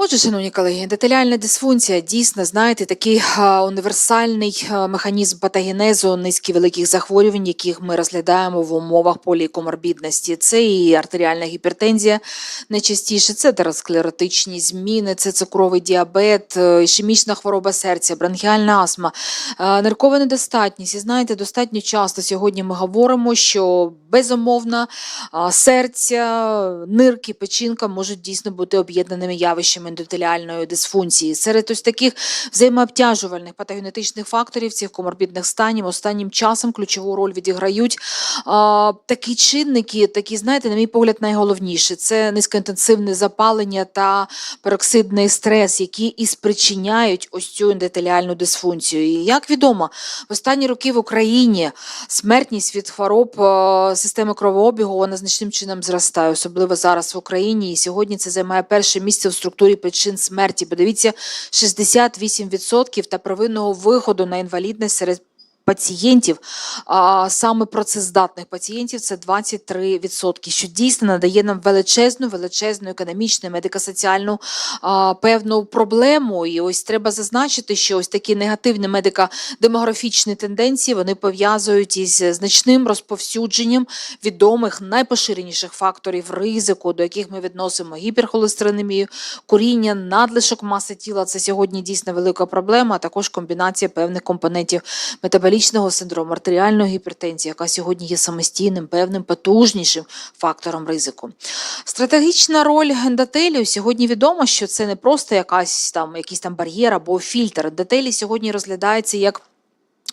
Отже, шановні колеги, ендотеліальна дисфункція дійсно, знаєте, такий універсальний механізм патогенезу низки великих захворювань, яких ми розглядаємо в умовах полікоморбідності. Це і артеріальна гіпертензія найчастіше, це атеросклеротичні зміни, це цукровий діабет, е, ішемічна хвороба серця, бронхіальна астма, ниркова недостатність. І знаєте, достатньо часто сьогодні ми говоримо, що безумовно серця, нирки, печінка можуть дійсно бути об'єднаними явищами ендотеліальної дисфункції. Серед ось таких взаємообтяжувальних патогенетичних факторів цих коморбідних станів останнім часом ключову роль відіграють а, такі чинники, такі, знаєте, на мій погляд, найголовніші це низькоінтенсивне запалення та пероксидний стрес, які і спричиняють ось цю ендотеліальну дисфункцію. І як відомо, в останні роки в Україні смертність від хвороб системи кровообігу вона значним чином зростає, особливо зараз в Україні. І сьогодні це займає перше місце в структурі причин смерті. Подивіться, 68% та провинного виходу на інвалідність серед пацієнтів, а саме працездатних пацієнтів, це 23%, що дійсно надає нам величезну, величезну економічну, медико-соціальну певну проблему. І ось треба зазначити, що ось такі негативні медико-демографічні тенденції вони пов'язують із значним розповсюдженням відомих найпоширеніших факторів ризику, до яких ми відносимо гіперхолестеринемію, куріння, надлишок маси тіла. Це сьогодні дійсно велика проблема, а також комбінація певних компонентів метаболічного синдрому, артеріальної гіпертензії, яка сьогодні є самостійним, певним потужнішим фактором ризику. Стратегічна роль ендотелію сьогодні відомо, що це не просто якась там якийсь там бар'єр або фільтр. Ендотелій сьогодні розглядається як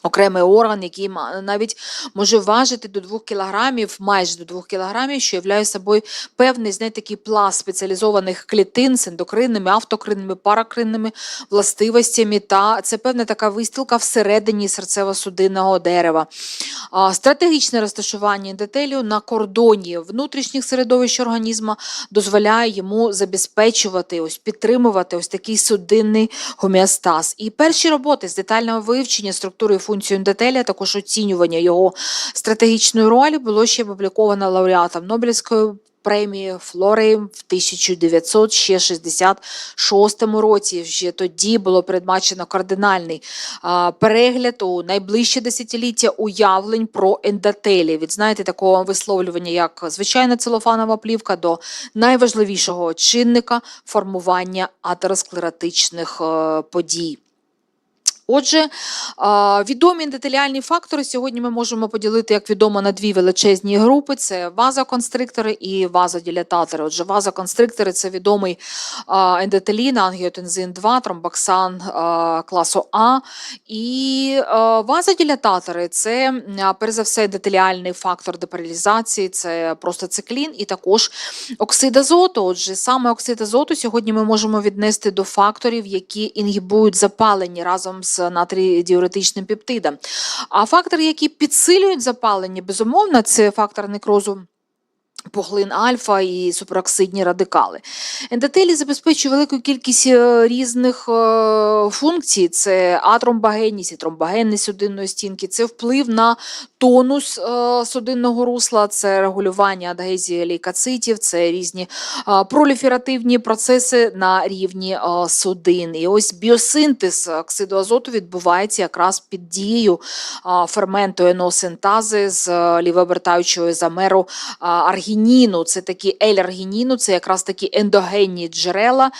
Окремий орган, який навіть може важити до 2 кілограмів, майже до 2 кілограмів, що являє собою певний знаєте, такий пласт спеціалізованих клітин з ендокринними, автокринними, паракринними властивостями. Та це певна така вистілка всередині серцево-судинного дерева. Стратегічне розташування ендотелію на кордоні внутрішніх середовищ організму дозволяє йому забезпечувати, ось підтримувати ось такий судинний гомеостаз. І перші роботи з детального вивчення структури і функції ендотелія, також оцінювання його стратегічної ролі було ще опубліковано лауреатом Нобелівської премії Флори в 1966 році. Вже тоді було передбачено кардинальний перегляд у найближче десятиліття уявлень про ендотелі. Від знаєте, такого висловлювання, як звичайна целофанова плівка, до найважливішого чинника формування атеросклеротичних е, подій. Отже, відомі ендотеліальні фактори сьогодні ми можемо поділити, як відомо, на дві величезні групи: це вазоконстриктори і вазодилататори. Отже, вазоконстриктори це відомий ендотелін, ангіотензин 2, тромбоксан класу А. І вазодилататори це перш за все ендотеліальний фактор депералізації, це простациклін і також оксид азоту. Отже, саме оксид азоту сьогодні ми можемо віднести до факторів, які інгібують запалення разом з натрій-діуретичним пептидом. А фактори, які підсилюють запалення, безумовно, це фактор некрозу. Поглин альфа і супероксидні радикали. Ендотелій забезпечує велику кількість е, різних е, функцій: це атромбогенність і тромбогенність судинної стінки, це вплив на тонус е, судинного русла, це регулювання адгезії лейкоцитів, це різні проліферативні процеси на рівні судин. І ось біосинтез оксиду азоту відбувається якраз під дією ферменту еносинтази з лівообертаючого ізомеру а, аргініну. Це такі ель-аргініну, це якраз такі ендогенні джерела.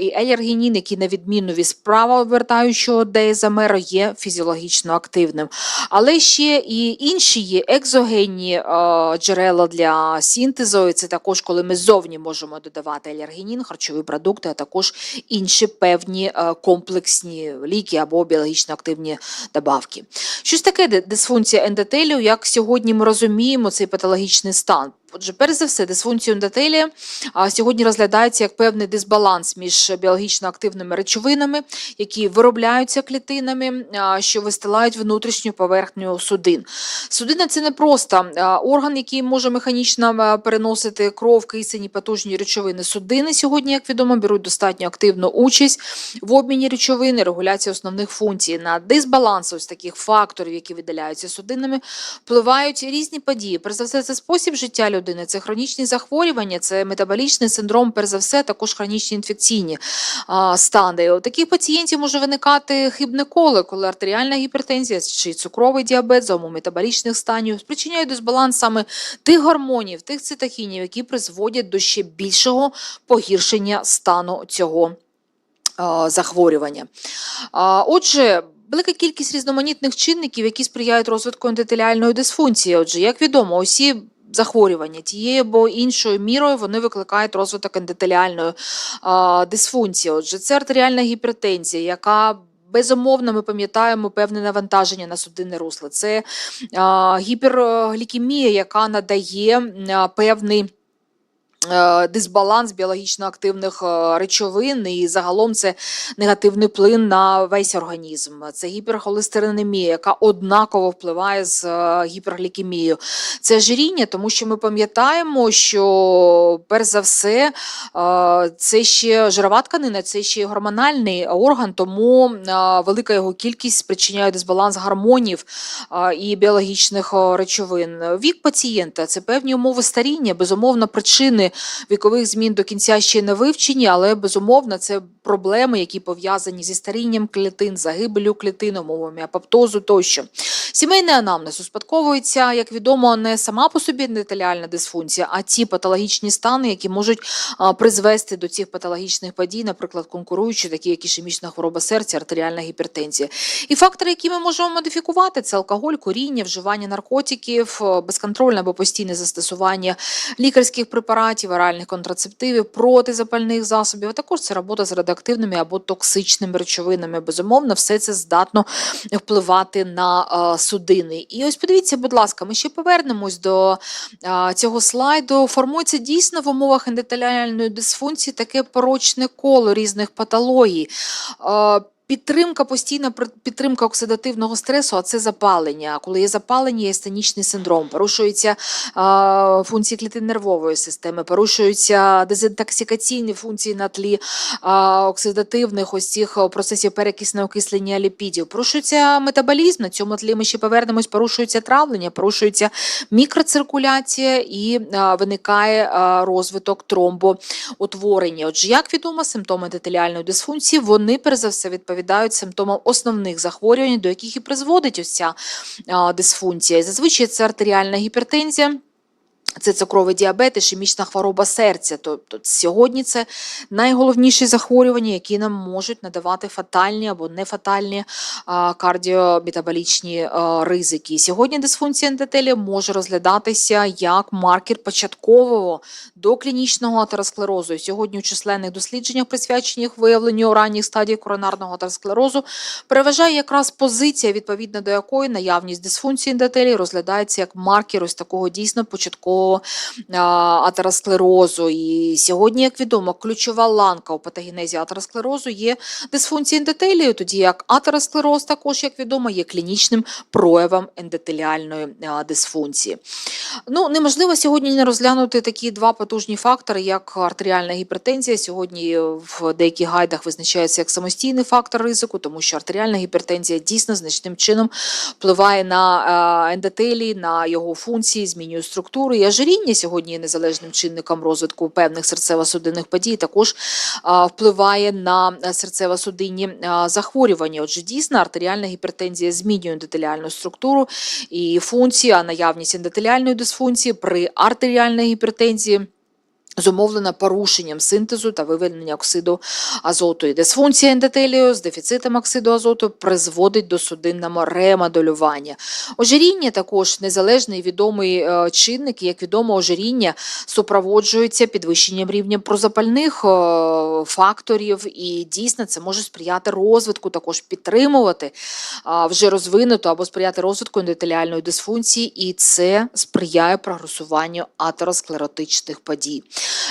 І ель-аргінін, який на відміну від справа обертаючого деізомеру, є фізіологічно активним. Але ще і інші є екзогенні джерела для синтезу. І це також, коли ми ззовні можемо додавати ель-аргінін, харчові продукти, а також інші певні комплексні ліки або біологічно активні добавки. Щось таке дисфункція ендотелію, як сьогодні ми розуміємо цей патологічний стан. Отже, перш за все, дисфункцію ендотелія сьогодні розглядається як певний дисбаланс між біологічно активними речовинами, які виробляються клітинами, що вистилають внутрішню поверхню судин. Судина це не просто орган, який може механічно переносити кров, кисень і потужні речовини. Судини сьогодні, як відомо, беруть достатньо активну участь в обміні речовин і регуляції основних функцій. На дисбаланс ось таких факторів, які видаляються судинами, впливають різні події. Перш за все, це спосіб життя людини. Людини. Це хронічні захворювання, це метаболічний синдром, перш за все, також хронічні інфекційні стани. У таких пацієнтів може виникати хибне коло, коли артеріальна гіпертензія чи цукровий діабет умов метаболічних станів спричиняють дисбаланс саме тих гормонів, тих цитохінів, які призводять до ще більшого погіршення стану цього захворювання. Отже, велика кількість різноманітних чинників, які сприяють розвитку ендотеліальної дисфункції. Отже, як відомо, усі захворювання тією або іншою мірою вони викликають розвиток ендотеліальної дисфункції. Отже, це артеріальна гіпертензія, яка Безумовно, ми пам'ятаємо певне навантаження на судинне русло. Це гіперглікемія, яка надає певний дисбаланс біологічно активних е, речовин, і загалом це негативний вплив на весь організм. Це гіперхолестеринемія, яка однаково впливає з е, гіперглікемією. Це ожиріння, тому що ми пам'ятаємо, що перш за все е, це ще жирова тканина, це ще гормональний орган, тому е, велика його кількість спричиняє дисбаланс гормонів і біологічних речовин. Вік пацієнта це певні умови старіння, безумовно, причини вікових змін до кінця ще не вивчені, але безумовно це проблеми, які пов'язані зі старінням клітин, загибелю клітин, умовами апоптозу тощо. Сімейний анамнез успадковується, як відомо, не сама по собі ендотеліальна дисфункція, а ті патологічні стани, які можуть призвести до цих патологічних подій, наприклад, конкуруючі, такі як ішемічна хвороба серця, артеріальна гіпертензія. І фактори, які ми можемо модифікувати, це алкоголь, куріння, вживання наркотиків, безконтрольне або постійне застосування лікарських препаратів, оральних контрацептивів, протизапальних засобів, а також це робота з радіоактивними або токсичними речовинами. Безумовно, все це здатно впливати на е, судини. І ось подивіться, будь ласка, ми ще повернемось до е, цього слайду. Формується дійсно в умовах ендотеліальної дисфункції таке порочне коло різних патологій. Е, Підтримка, постійна підтримка оксидативного стресу, а це запалення. Коли є запалення, є естенічний синдром, порушуються а, функції клітин нервової системи, порушуються дезінтоксикаційні функції на тлі а, оксидативних ось цих процесів перекисного окислення ліпідів. Порушується метаболізм. На цьому тлі ми ще повернемось. Порушується травлення, порушується мікроциркуляція і а, виникає а, розвиток тромбоутворення. Отже, як відомо, симптоми ендотеліальної дисфункції вони перш за все відповідають симптомам основних захворювань, до яких і призводить ось ця дисфункція. Зазвичай це артеріальна гіпертензія. Це цукровий діабет, ішемічна хвороба серця. Тобто сьогодні це найголовніші захворювання, які нам можуть надавати фатальні або нефатальні кардіометаболічні ризики. Сьогодні дисфункція ендотелія може розглядатися як маркер початкового доклінічного атеросклерозу. Сьогодні у численних дослідженнях, присвячених виявленню ранніх стадій коронарного атеросклерозу, переважає якраз позиція, відповідно до якої наявність дисфункції ендотелії розглядається як маркер ось такого дійсно початкового атеросклерозу. І сьогодні, як відомо, ключова ланка у патогенезі атеросклерозу є дисфункція ендотелію, тоді як атеросклероз також, як відомо, є клінічним проявом ендотеліальної дисфункції. Ну, неможливо сьогодні не розглянути такі два потужні фактори, як артеріальна гіпертензія. Сьогодні в деяких гайдах визначається як самостійний фактор ризику, тому що артеріальна гіпертензія дійсно значним чином впливає на ендотелій, на його функції, змінює структуру. І ожиріння сьогодні є незалежним чинником розвитку певних серцево-судинних подій, також впливає на серцево-судинні захворювання. Отже, дійсно, артеріальна гіпертензія змінює ендотеліальну структуру і функцію, а наявність ендотеліальної дисфункції при артеріальній гіпертензії. Зумовлена порушенням синтезу та виведення оксиду азоту. І дисфункція ендотелію з дефіцитом оксиду азоту призводить до судинного ремоделювання. Ожиріння також незалежний відомий е, чинник. Як відомо, ожиріння супроводжується підвищенням рівня прозапальних е, факторів, і дійсно це може сприяти розвитку, також підтримувати вже розвинуту або сприяти розвитку ендотеліальної дисфункції, і це сприяє прогресуванню атеросклеротичних подій.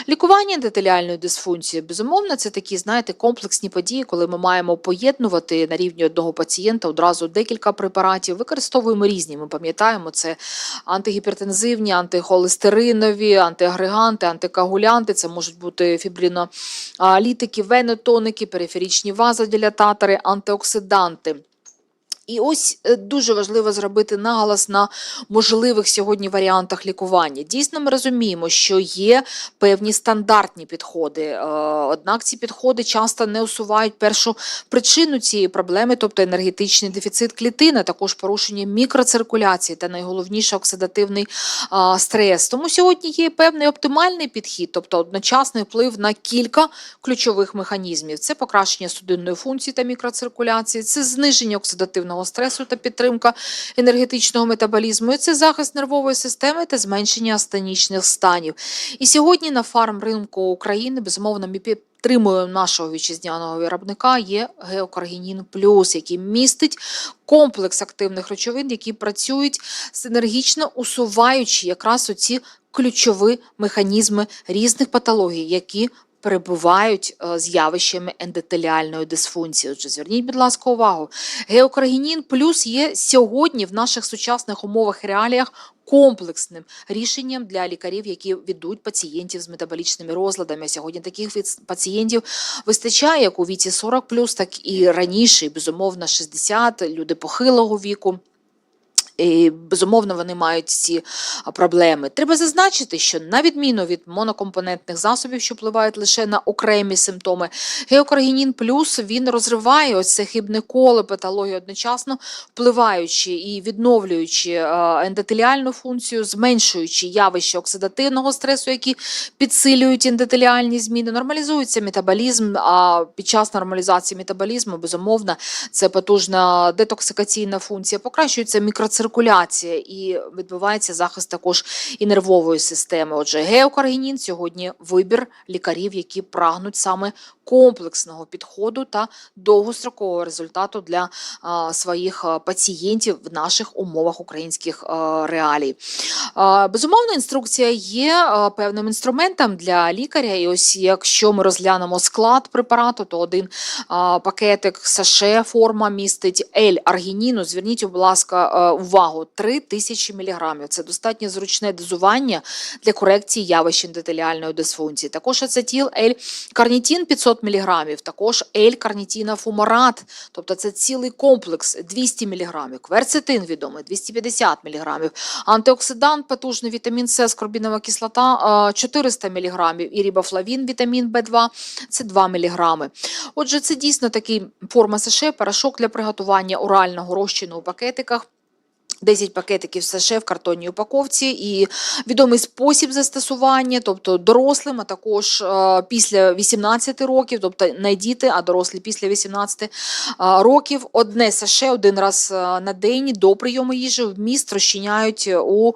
Лікування ендотеліальної дисфункції, безумовно, це такі, знаєте, комплексні події, коли ми маємо поєднувати на рівні одного пацієнта одразу декілька препаратів. Використовуємо різні. Ми пам'ятаємо, це антигіпертензивні, антихолестеринові, антиагреганти, антикоагулянти. Це можуть бути фібринолітики, венотоники, периферічні вазодилататори, антиоксиданти. І ось е, дуже важливо зробити наголос на можливих сьогодні варіантах лікування. Дійсно, ми розуміємо, що є певні стандартні підходи. е, Однак ці підходи часто не усувають першу причину цієї проблеми, тобто енергетичний дефіцит клітини, також порушення мікроциркуляції та найголовніше оксидативний стрес. Тому сьогодні є певний оптимальний підхід, тобто одночасний вплив на кілька ключових механізмів: це покращення судинної функції та мікроциркуляції, це зниження оксидативного стресу та підтримка енергетичного метаболізму, і це захист нервової системи та зменшення астенічних станів. І сьогодні на фармринку України безумовно ми підтримуємо нашого вітчизняного виробника. Є геокаргінін плюс, який містить комплекс активних речовин, які працюють синергічно усуваючи якраз оці ключові механізми різних патологій, які перебувають е, з явищами ендотеліальної дисфункції. Отже, зверніть, будь ласка, увагу. Геокаргінін плюс є сьогодні в наших сучасних умовах і реаліях комплексним рішенням для лікарів, які ведуть пацієнтів з метаболічними розладами. Сьогодні таких пацієнтів вистачає як у віці 40 так і раніше, безумовно, 60, люди похилого віку. І, безумовно, вони мають ці проблеми. Треба зазначити, що на відміну від монокомпонентних засобів, що впливають лише на окремі симптоми, геокаргінін плюс він розриває ось це хибне коло патології одночасно, впливаючи і відновлюючи ендотеліальну функцію, зменшуючи явище оксидативного стресу, які підсилюють ендотеліальні зміни, нормалізується метаболізм. А під час нормалізації метаболізму, безумовно, це потужна детоксикаційна функція, покращується мікроциркуляція і відбувається захист також і нервової системи. Отже, геокаргінін сьогодні вибір лікарів, які прагнуть саме комплексного підходу та довгострокового результату для а, своїх пацієнтів в наших умовах українських а, реалій. А, Безумовно, інструкція є а, певним інструментом для лікаря. І ось якщо ми розглянемо склад препарату, то один а, пакетик саше форма містить L-аргініну. Зверніть, будь ласка, а, увагу: 3000 мг. Це достатньо зручне дозування для корекції явищ ендотеліальної дисфункції. Також ацетіл L-карнітін 500 мг, також L-карнітіна фумарат, тобто це цілий комплекс 200 мг, кверцетин відомий 250 мг, антиоксидант, потужний вітамін С, скорбінова кислота 400 мг, і рибофлавін, вітамін В2 це 2 мг. Отже, це дійсно такий форма США, порошок для приготування орального розчину у пакетиках. 10 пакетиків США в картонній упаковці і відомий спосіб застосування, тобто дорослим, а також е, після 18 років, тобто не діти, а дорослі після 18 е, років. Одне США один раз е, на день до прийому їжі вміст розчиняють у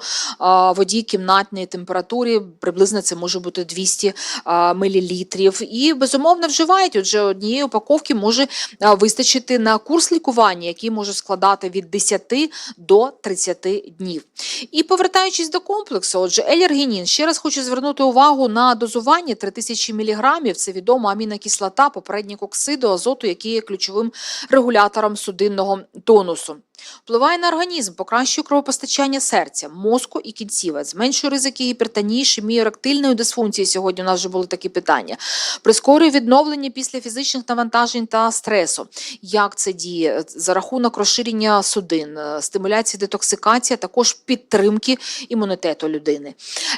воді кімнатної температурі. Приблизно це може бути 200 е, мл. І безумовно вживають. Отже, однієї упаковки може вистачити на курс лікування, який може складати від 10 до 30 днів. І повертаючись до комплексу, отже, елергінін, ще раз хочу звернути увагу на дозування 3000 мг. Це відома амінокислота, попередник оксиду, азоту, який є ключовим регулятором судинного тонусу. Впливає на організм, покращує кровопостачання серця, мозку і кінцівок, зменшує ризики гіпертонії, ішемії, еректильної дисфункції. Сьогодні у нас вже були такі питання. Прискорює відновлення після фізичних навантажень та стресу. Як це діє? За рахунок розширення судин, е, стимуляції детоксикації, а також підтримки імунітету людини.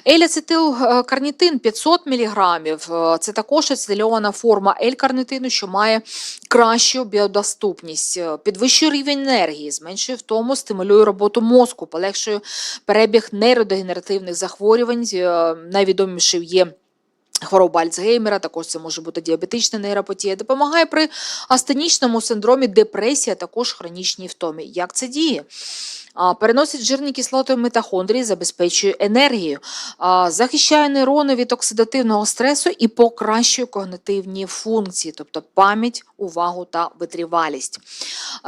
Еліацетилкарнітин 500 мг. Це також ацетильована форма L-карнітину, що має кращу біодоступність, е, підвищує рівень енергії, зменшує втому, стимулює роботу мозку, полегшує перебіг нейродегенеративних захворювань. Е, Найвідомішим є. Хвороба Альцгеймера, також це може бути діабетична нейропатія, допомагає при астенічному синдромі депресія, також хронічній втомі. Як це діє? Переносить жирні кислоти в митохондрії, забезпечує енергію, захищає нейрони від оксидативного стресу і покращує когнитивні функції, тобто пам'ять, увагу та витривалість.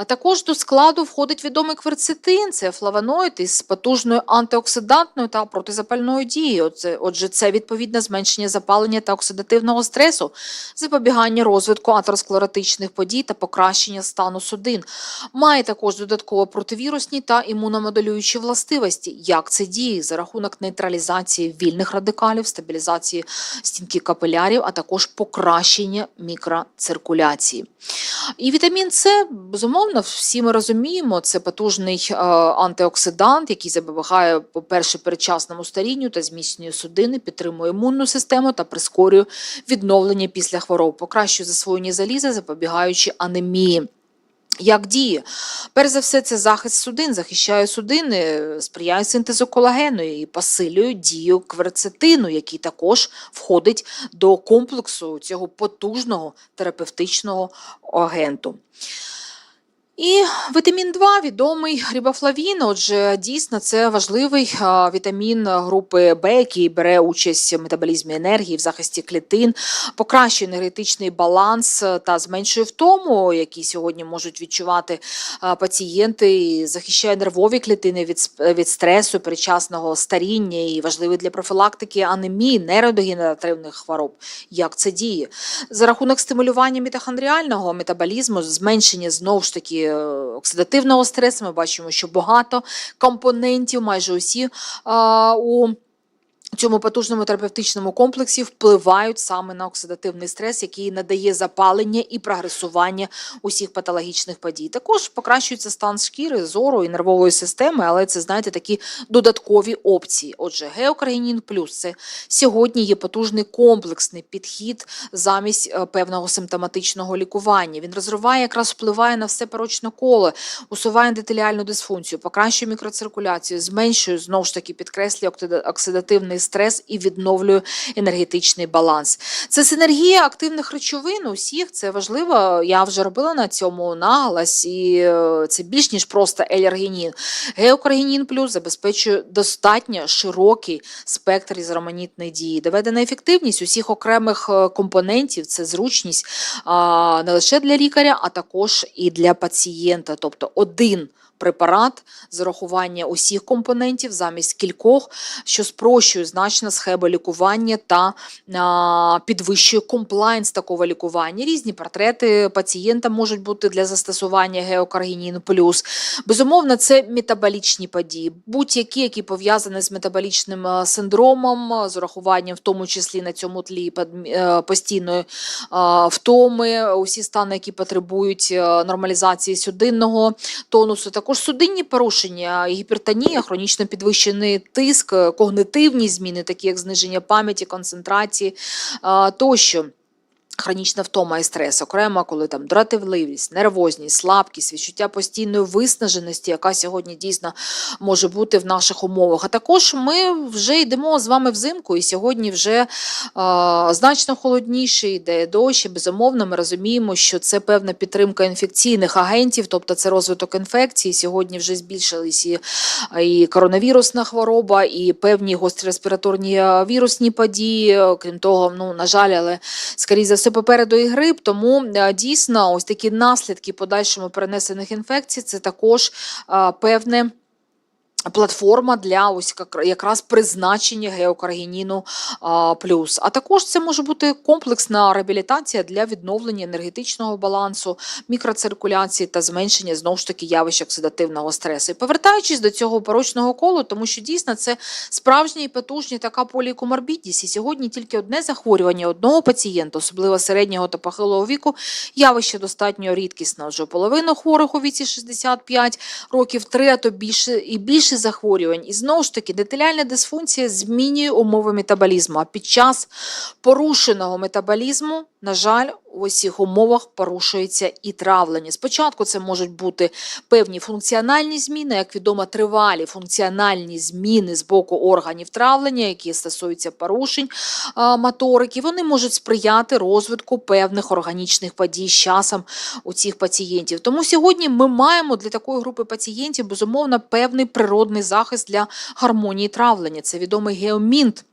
Також до складу входить відомий кверцетин, це флавоноїд із потужною антиоксидантною та протизапальною дією. Отже, це відповідне зменшення запалення запалення та оксидативного стресу, запобігання розвитку атеросклеротичних подій та покращення стану судин. Має також додатково противірусні та імуномоделюючі властивості. Як це діє за рахунок нейтралізації вільних радикалів, стабілізації стінки капілярів, а також покращення мікроциркуляції. І вітамін С, безумовно, всі ми розуміємо, це потужний е, антиоксидант, який запобігає, по-перше, передчасному старінню та зміцнює судини, підтримує імунну систему та прискорює відновлення після хвороб, покращує засвоєння заліза, запобігаючи анемії. Як діє? Перш за все, це захист судин, захищає судини, сприяє синтезу колагену і посилює дію кверцетину, який також входить до комплексу цього потужного терапевтичного агенту. І вітамін 2 відомий рибофлавін. Отже, дійсно це важливий вітамін групи Б, який бере участь в метаболізмі енергії, в захисті клітин, покращує енергетичний баланс е, та зменшує втому, які сьогодні можуть відчувати пацієнти, і захищає нервові клітини від, від стресу, передчасного старіння і важливий для профілактики анемії, нейродегенеративних хвороб. Як це діє? За рахунок стимулювання мітохондріального метаболізму, зменшення знову ж таки е, оксидативного стресу, ми бачимо, що багато компонентів, майже усі а, цьому потужному терапевтичному комплексі впливають саме на оксидативний стрес, який надає запалення і прогресування усіх патологічних подій. Також покращується стан шкіри, зору і нервової системи, але це знаєте такі додаткові опції. Отже, геокаргінін плюс це сьогодні є потужний комплексний підхід замість е, певного симптоматичного лікування. Він розриває, якраз впливає на все порочне коло, усуває ендотеліальну дисфункцію, покращує мікроциркуляцію, зменшує знову ж таки підкреслює оксидативний стрес і відновлює енергетичний баланс. Це синергія активних речовин усіх. Це важливо. Я вже робила на цьому наголос, і е, це більш ніж просто елергінін. Геокаргінін плюс забезпечує достатньо широкий спектр ізоманітної дії. Доведена ефективність усіх окремих е, компонентів це зручність не лише для лікаря, а також і для пацієнта. Тобто один препарат з урахування усіх компонентів замість кількох, що спрощує значно схему лікування та підвищує комплайнс такого лікування. Різні портрети пацієнта можуть бути для застосування геокаргінін плюс. Безумовно, це метаболічні події, будь-які, які пов'язані з метаболічним синдромом, з урахуванням, в тому числі на цьому тлі е, постійної втоми, усі стани, які потребують е, нормалізації судинного тонусу, також судинні порушення, гіпертонія, хронічно підвищений тиск, когнитивні зміни, такі як зниження пам'яті, концентрації тощо. Хронічна втома і стрес, окремо, коли там дратівливість, нервозність, слабкість, відчуття постійної виснаженості, яка сьогодні дійсно може бути в наших умовах. А також ми вже йдемо з вами взимку, і сьогодні вже е, значно холодніше йде дощ. І, безумовно, ми розуміємо, що це певна підтримка інфекційних агентів, тобто це розвиток інфекції. Сьогодні вже збільшились і, і коронавірусна хвороба, і певні гострі респіраторні е, вірусні події. Крім того, ну на жаль, але скоріше за все попереду і грип. Тому е, дійсно ось такі наслідки подальшому перенесених інфекцій це також е, певне. Платформа для ось як- якраз призначення геокаргініну плюс. А також це може бути комплексна реабілітація для відновлення енергетичного балансу, мікроциркуляції та зменшення знову ж таки явищ оксидативного стресу. І повертаючись до цього порочного колу, тому що дійсно це справжня і потужна така полікоморбідність. І сьогодні тільки одне захворювання одного пацієнта, особливо середнього та похилого віку, явище достатньо рідкісне. Отже, половину хворих у віці 65 років, три, а то більше і більше захворювань. І знову ж таки, деталяльна дисфункція змінює умови метаболізму. А під час порушеного метаболізму, на жаль, у усіх умовах порушується і травлення. Спочатку це можуть бути певні функціональні зміни, як відомо, тривалі функціональні зміни з боку органів травлення, які стосуються порушень моторики. Вони можуть сприяти розвитку певних органічних подій з часом у цих пацієнтів. Тому сьогодні ми маємо для такої групи пацієнтів безумовно певний природний захист для гармонії травлення. Це відомий геомінт.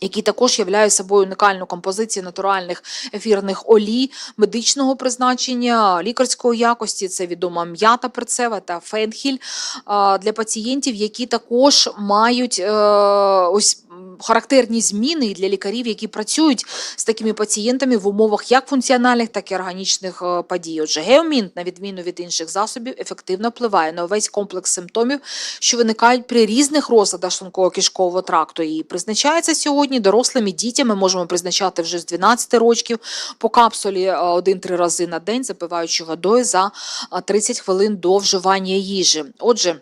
Який також являє собою унікальну композицію натуральних ефірних олій медичного призначення, лікарської якості. Це відома м'ята перцева та фенхіль для пацієнтів, які також мають е, ось характерні зміни і для лікарів, які працюють з такими пацієнтами в умовах як функціональних, так і органічних е, подій. Отже, геомінт, на відміну від інших засобів, ефективно впливає на увесь комплекс симптомів, що виникають при різних розладах шлунково-кишкового тракту. І призначається сьогодні дорослим і дітям. Ми можемо призначати вже з 12 років по капсулі е, один-три рази на день, запиваючи водою за е, 30 хвилин до вживання їжі. Отже.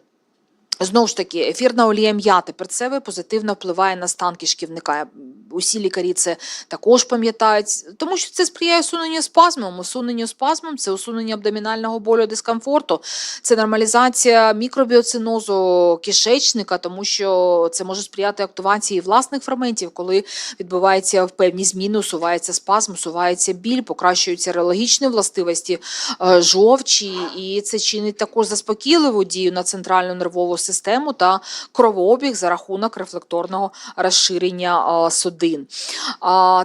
Знову ж таки, ефірна олія м'яти. Перцевої позитивно впливає на стан кишківника. Усі лікарі це також пам'ятають, тому що це сприяє усуненню спазмом. Усуненню спазмом це усунення абдомінального болю, дискомфорту, це нормалізація мікробіоцинозу кишечника, тому що це може сприяти активації власних ферментів, коли відбуваються певні зміни, усувається спазм, усувається біль, покращуються реологічні властивості е, жовчі, і це чинить також заспокійливу дію на центральну нервову систему та кровообіг за рахунок рефлекторного розширення судин.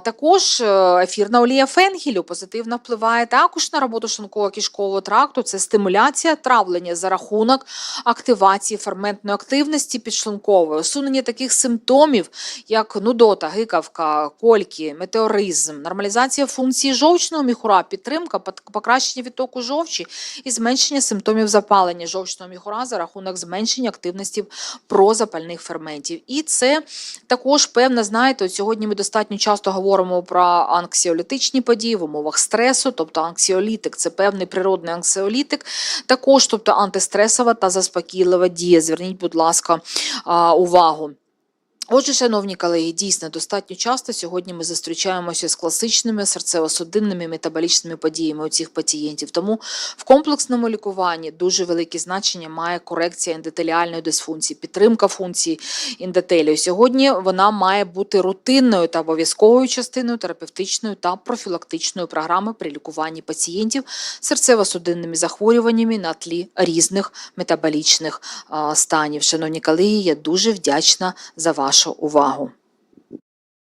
Також е, ефірна олія фенгілю позитивно впливає також на роботу шлунково-кишкового тракту. Це стимуляція травлення за рахунок активації ферментної активності підшлункової, усунення таких симптомів, як нудота, гикавка, кольки, метеоризм, нормалізація функції жовчного міхура, підтримка, покращення відтоку жовчі і зменшення симптомів запалення жовчного міхура за рахунок зменшення активності прозапальних ферментів. І це також певна, знаєте, от сьогодні ми достатньо часто говоримо про анксіолітичні події в умовах стресу, тобто анксіолітик це певний природний анксіолітик, також тобто антистресова та заспокійлива дія. Зверніть, будь ласка, увагу. Отже, шановні колеги, дійсно достатньо часто сьогодні ми зустрічаємося з класичними серцево-судинними метаболічними подіями у цих пацієнтів. Тому в комплексному лікуванні дуже велике значення має корекція ендотеліальної дисфункції, підтримка функції ендотелію. Сьогодні вона має бути рутинною та обов'язковою частиною терапевтичної та профілактичної програми при лікуванні пацієнтів з серцево-судинними захворюваннями на тлі різних метаболічних станів. Шановні колеги, я дуже вдячна за вашу увагу.